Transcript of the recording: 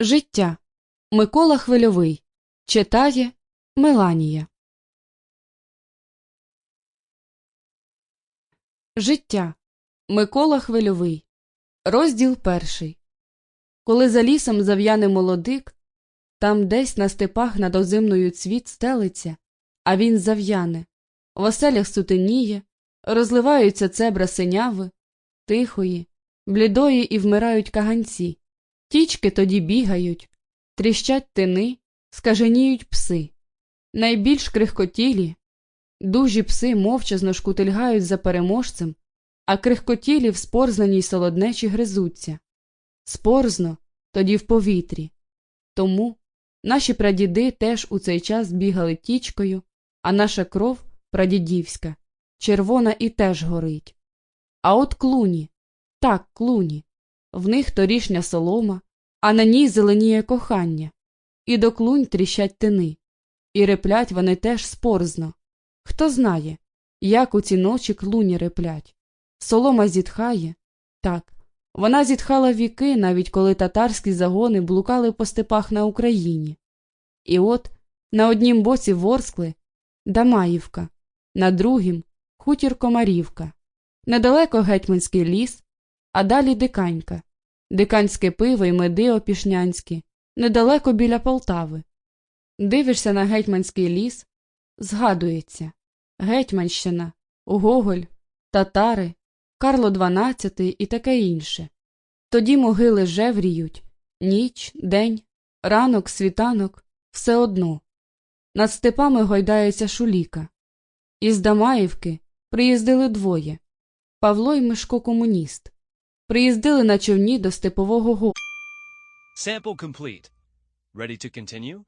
Життя. Микола Хвильовий. Читає Меланія. Життя. Микола Хвильовий. Розділ перший. Коли за лісом зав'яне молодик, там десь на степах над озимною цвіт стелиться, а він зав'яне, в оселях сутеніє, розливаються цебра синяви, тихої, блідої і вмирають каганці. Тічки тоді бігають, тріщать тини, скаженіють пси. Найбільш крихкотілі, дужі пси мовчазно шкутильгають за переможцем, а крихкотілі в спорзнаній солоднечі гризуться. Спорзно тоді в повітрі. Тому наші прадіди теж у цей час бігали тічкою, а наша кров прадідівська, червона і теж горить. А от клуні, так, клуні, в них торішня солома, а на ній зеленіє кохання, і до клунь тріщать тини, і реплять вони теж спорзно. Хто знає, як у ці ночі клуні реплять. Солома зітхає, так, вона зітхала віки, навіть коли татарські загони блукали по степах на Україні. І от на однім боці Ворскли Дамаївка, на другім хутір Комарівка, недалеко гетьманський ліс, а далі диканька, диканське пиво й меди опішнянські, недалеко біля Полтави. Дивишся на гетьманський ліс, згадується Гетьманщина, Гоголь, татари, Карло XII і таке інше. Тоді могили жевріють ніч, день, ранок, світанок, все одно. Над степами гойдається шуліка. Із Дамаївки приїздили двоє Павло й Мишко комуніст. Приїздили на човні до степового гу. Sample complete. Ready to continue?